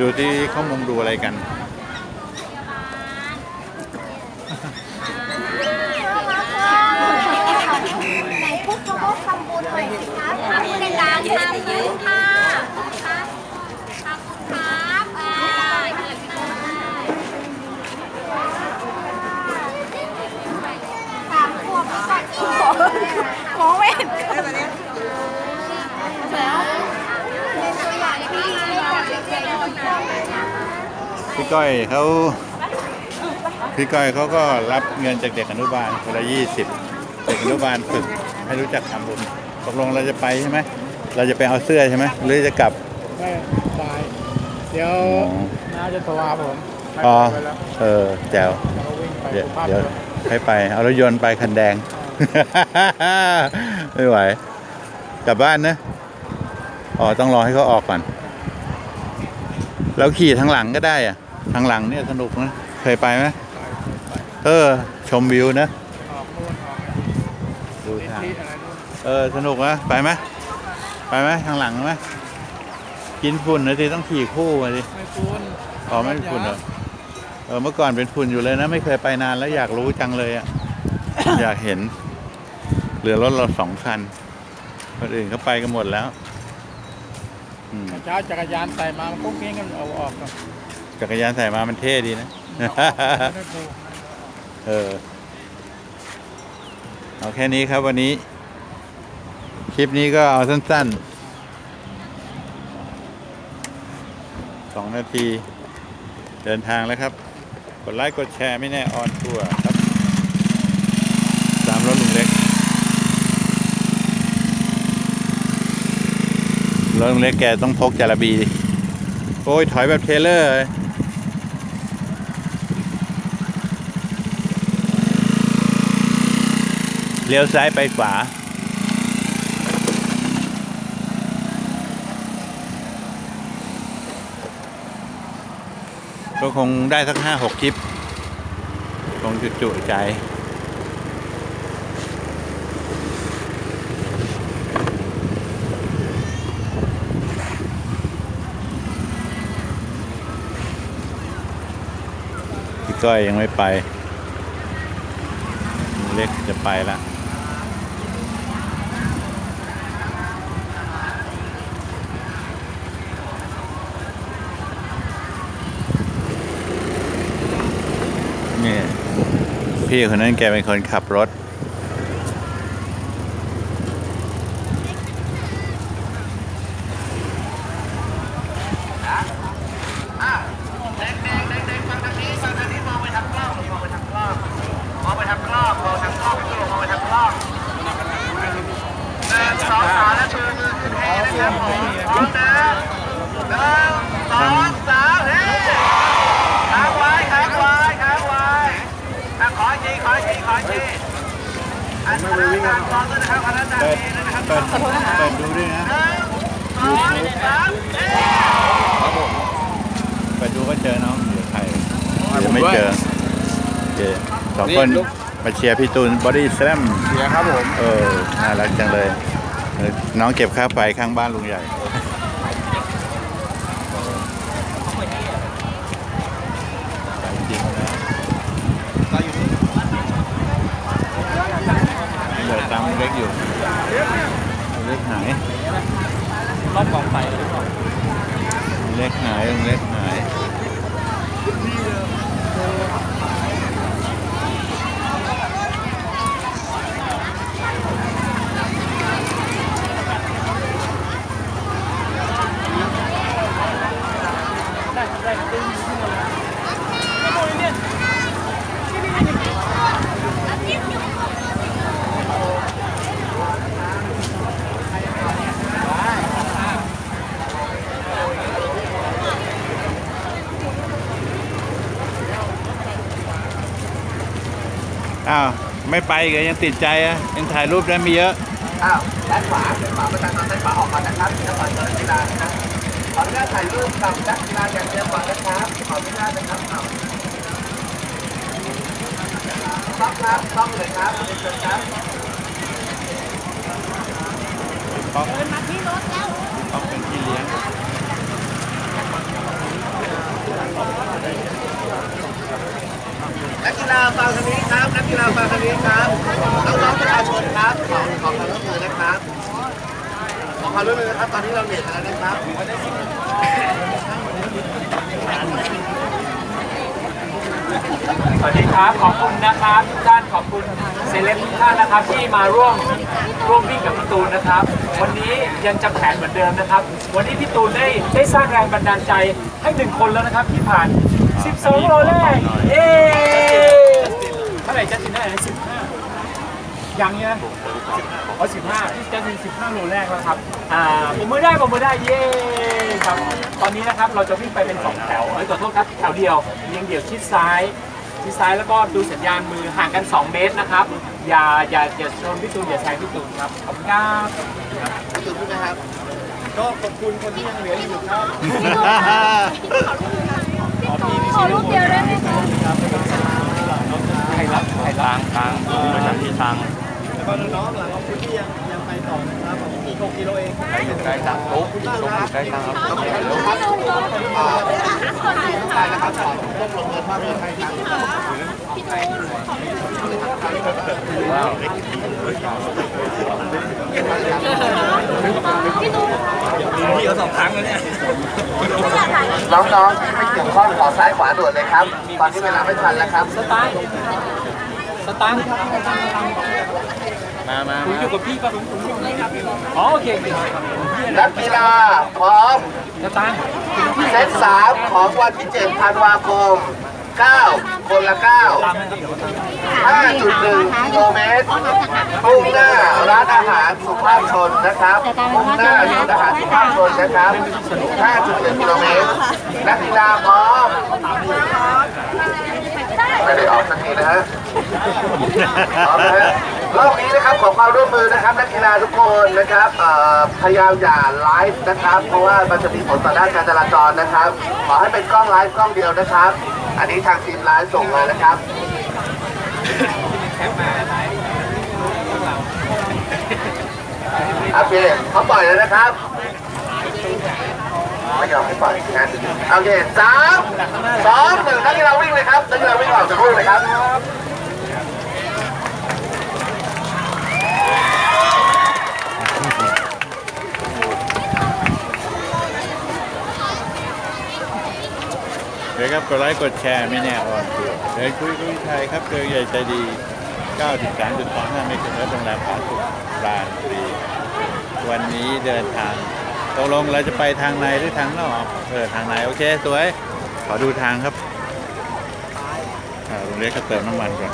ดูที่เขามุงดูอะไรกัน ไหนพูดคำว่าทำบุญหน่อยสิครับทำบุญในการทำบุญค่ะครับขอบคุณครับอ่าเกิดขึ้นสามขวบก่อนอีก มองไม่เห็น แล้วเป็นตัวอย่างที่ดีให้กับเด็กๆทุกคน พี่ก้อยเขาพี่ก้อยเขาก็รับเงินจากเด็กอนุบาลคนละยี่สิบเด็กอนุบาลฝึกให้รู้จักทำบุญตกลงเราจะไปใช่ไหมเราจะไปเอาเสื้อใช่ไหมหรือจะกลับไม่บายเดี๋ยวน้าจะโทรหาผมให้อ๋อไปแล้วเออแจ๋วเราวิ่งไปเดี๋ยวภาพเดี๋ยวรถให้ไปเอารถยนต์ไปคันแดง ไม่ไหว กลับบ้านนะอ๋อต้องรอให้เขาออกก่อน แล้วขี่ทางหลังก็ได้อะ ทางหลังเนี่ยสนุกนะ เคยไปไหมเออ ชมวิวนะออกนู่นออกดูนี่ทางที่อะไรนู่นเออ สนุกนะไปไหมไปไหมทางหลังไหมกินฝุ่นนะทีต้องขี่คู่มาดิไม่คุ้นอ๋อไม่เป็นฝุ่นเหรอเออเมื่อก่อนเป็นฝุ่นอยู่เลยนะ ไม่เคยไปนานแล้วอยากรู้จังเลยอะอยากเห็น เหลือรถเราสองคันคนอื่นเขาไปกันหมดแล้วอืมเช้าจักรยานใส่มามันก็เงี้ยกันเอาออกกัน จักรยานใส่มามันเท่ดีนะ เออ เอาแค่นี้ครับวันนี้ คลิปนี้ก็เอาสั้นๆสองนาที เดินทางแล้วครับ กดไลค์กดแชร์ไม่แน่ออนทัวร์ครับตามรถลุงเล็กรถลุงเล็กแกต้องพกจาระบีดิโอ้ยถอยแบบเทรลเลอร์ เลี้ยวซ้ายไปขวาก็คงได้สักห้าหกคลิป คงจุจุใจ พี่ก้อยยังไม่ไป เล็กจะไปละ นี่พี่คนนั้นแกเป็นคนขับรถ เปิดเปิดเปิดดูด้วยนะเปิดดูก็เจอน้องเดี๋ยวใครยังไม่เจอโอเคสองคนมาเชียร์พี่ตูนบอดี้แซมเสียครับผม เออ น่ารักจังเลยเออน้องเก็บค่าไฟข้างบ้านลุงใหญ่ จริงๆนะเหลือตังค์เล็กอยู่ เล็กหายรอบกองไฟเลยหรือเปล่าเล็กหายเล็กหาย อ้าวไม่ไปอีกันยังติดใจอะยังถ่ายรูปได้ไม่เยอะอ้าวด้านขวาด้านขวาประชาชนด้านขวาออกก่อนนะครับนักบอลเปิดกีฬานะครับขออนุญาตถ่ายรูปกับนักกีฬาอย่างเดียวก่อนนะครับขออนุญาตนะครับอ้าวต้องครับต้องเลยครับเรียนเชิญครับป๊อกเดินมาที่รถแล้วป๊อกเป็นพี่เลี้ยง นักกีฬาฟัาคนี้ครับ นักกีฬาฟัาคนี้ครับน้องๆประชาชนครับขอขอความร่วมมือนะครับขอความร่วมมือนะครับ ตอนนี้เราเหนื่อยแล้วนะครับ สวัสดีครับ ขอบคุณนะครับทุกท่านขอบคุณเซเลบทุกท่านนะครับที่มาร่วมร่วมวิ่งกับพี่ตูนนะครับ วันนี้ยังจำแผนเหมือนเดิมนะครับ วันนี้พี่ตูนได้ได้สร้างแรงบันดาลใจให้หนึ่งคนแล้วนะครับที่ผ่าน 12 โลแรกเย้เท่าไหร่จะถึงได้สิบห้ายังเนี่ยอ๋อสิบห้าที่จะถึงสิบห้าโลแรกแล้วครับอ่าผมมือได้ผมมือได้เย้ครับตอนนี้นะครับเราจะวิ่งไปเป็นสองแถวเอ้ยขอโทษครับแถวเดียวเรียงเดี่ยวชิดซ้าย ชิดซ้ายแล้วก็ดูสัญญาณมือห่างกัน 2 เมตรนะครับ อย่าอย่าอย่าชนพี่ตูนอย่าแซงพี่ตูนครับขอบคุณครับจุดพูดนะครับ ก็ขอบคุณคนที่ยังเหลืออยู่ครับขอรูปเดียวได้ไหมคะใครรับใครรับตังบริษัทที่ตังแล้วก็น้องๆหลังขอบคุณที่ยังยังไปต่อนะครับผมอีก 6กิโลเองใกล้ถึงใกล้ตังปุ๊บใกล้ตังครับได้นะครับขอร่วมลงเงินมากเลยครับพี่เขาสองครั้งแล้วเนี่ยน้องๆที่ไม่เกี่ยวข้องขอซ้ายขวาด่วนเลยครับตอนนี้เวลาไม่ทันแล้วครับสตางค์สตางค์ มามาผมอยู่กับพี่ป่ะอ๋อโอเคโอเคนักกีฬาพร้อมสตางค์เซตสามของวันที่7ธันวาคม 9 คนละ 9 5.1กิโลเมตรมุ่งหน้าร้านอาหารสุภาพชนนะครับมุ่งหน้าร้านอาหารสุภาพชนนะครับ 5.1กิโลเมตร นักกีฬาพร้อมไม่ได้ออกสักทีนะฮะพร้อมนะฮะ รอบนี้นะครับขอความร่วมมือนะครับนักกีฬาทุกคนนะครับพยายามอย่าไลฟ์นะครับ เพราะว่ามันจะมีผลต่อด้านการจราจรนะครับ ขอให้เป็นกล้องไลฟ์กล้องเดียวนะครับ อันนี้ทางทีมไลฟ์ส่งมานะครับโอเคเขาปล่อยแล้วนะครับไม่ยอมให้ปล่อยนะโอเคสามสองหนึ่งนักกีฬาวิ่งเลยครับนักกีฬาวิ่งออกจากรูเลยครับ เดี๋ยว ครับ กดไลค์ กดแชร์ไม่แน่อ่อนเดี๋ยวคุยคุยไทยครับเจอใหญ่ใจดี 93.25เมกะเฮิรตซ์โรงแรมผาสุกปราณบุรีวันนี้เดินทางตกลงเราจะไปทางในหรือทางนอกเออทางในโอเค สวย ขอดูทางครับอ่าลุงเล็กก็เติมน้ำมันก่อน